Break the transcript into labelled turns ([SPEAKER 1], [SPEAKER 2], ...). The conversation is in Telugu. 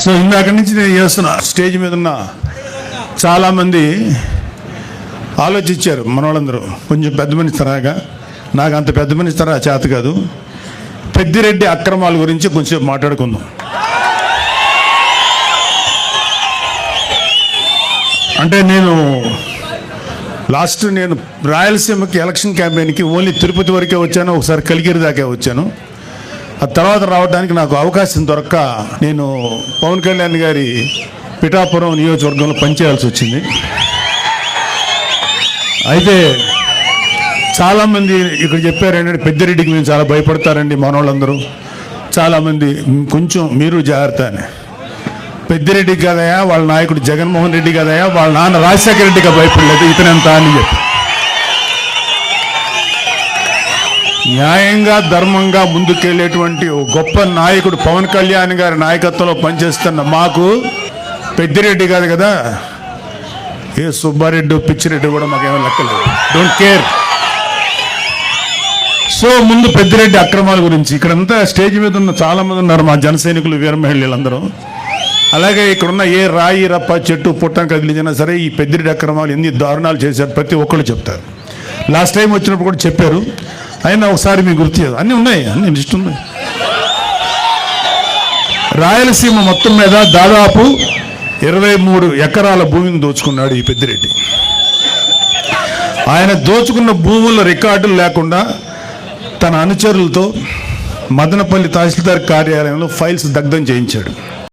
[SPEAKER 1] సో ఇందాక నుంచి నేను చేస్తున్నా స్టేజ్ మీద ఉన్న చాలామంది ఆలోచించారు మనవాళ్ళందరూ. కొంచెం పెద్ద మనిషి తరాగా నాకు అంత పెద్ద మనిషి తరా చేత కాదు. పెద్దిరెడ్డి అక్రమాల గురించి కొంచెం మాట్లాడుకుందాం. అంటే నేను లాస్ట్ నేను రాయలసీమకి ఎలక్షన్ క్యాంపెయిన్కి ఓన్లీ తిరుపతి వరకే వచ్చాను ఒకసారి కలిగిరి దాకా వచ్చాను. ఆ తర్వాత రావడానికి నాకు అవకాశం దొరక్క నేను పవన్ కళ్యాణ్ గారి పిఠాపురం నియోజకవర్గంలో పనిచేయాల్సి వచ్చింది. అయితే చాలామంది ఇక్కడ చెప్పారు ఏంటంటే పెద్దిరెడ్డికి మేము చాలా భయపడతారండి మనోళ్ళందరూ. చాలామంది కొంచెం మీరు జాగ్రత్త అని పెద్దిరెడ్డి కదయా వాళ్ళ నాయకుడు జగన్మోహన్ రెడ్డి కదయా వాళ్ళ నాన్న రాజశేఖర రెడ్డిగా భయపడలేదు ఇతనంతా అని చెప్పి. న్యాయంగా ధర్మంగా ముందుకెళ్ళేటువంటి గొప్ప నాయకుడు పవన్ కళ్యాణ్ గారి నాయకత్వంలో పనిచేస్తున్న మాకు పెద్దిరెడ్డి కాదు కదా? ఏ సుబ్బారెడ్డి పిచ్చిరెడ్డి కూడా మాకేమో లెక్కలేదు. డోంట్ కేర్ సో ముందు పెద్దిరెడ్డి అక్రమాల గురించి ఇక్కడంతా స్టేజ్ మీద ఉన్న చాలా మంది ఉన్నారు మా జన సైనికులు వీర మహిళలందరూ. అలాగే ఇక్కడున్న ఏ రాయి రప్ప చెట్టు పుట్టం కదిలించినా సరే ఈ పెద్దిరెడ్డి అక్రమాలు ఎన్ని దారుణాలు చేశారు ప్రతి ఒక్కళ్ళు చెప్తారు. లాస్ట్ టైం వచ్చినప్పుడు కూడా చెప్పారు. అయినా ఒకసారి మీకు గుర్తు చేయదు అన్నీ ఉన్నాయి అన్ని లిస్ట్ ఉన్నాయి. రాయలసీమ మొత్తం మీద దాదాపు ఇరవై మూడు ఎకరాల భూమిని దోచుకున్నాడు ఈ పెద్దిరెడ్డి. ఆయన దోచుకున్న భూముల రికార్డులు లేకుండా తన అనుచరులతో మదనపల్లి తహసీల్దార్ కార్యాలయంలో ఫైల్స్ దగ్ధం చేయించాడు.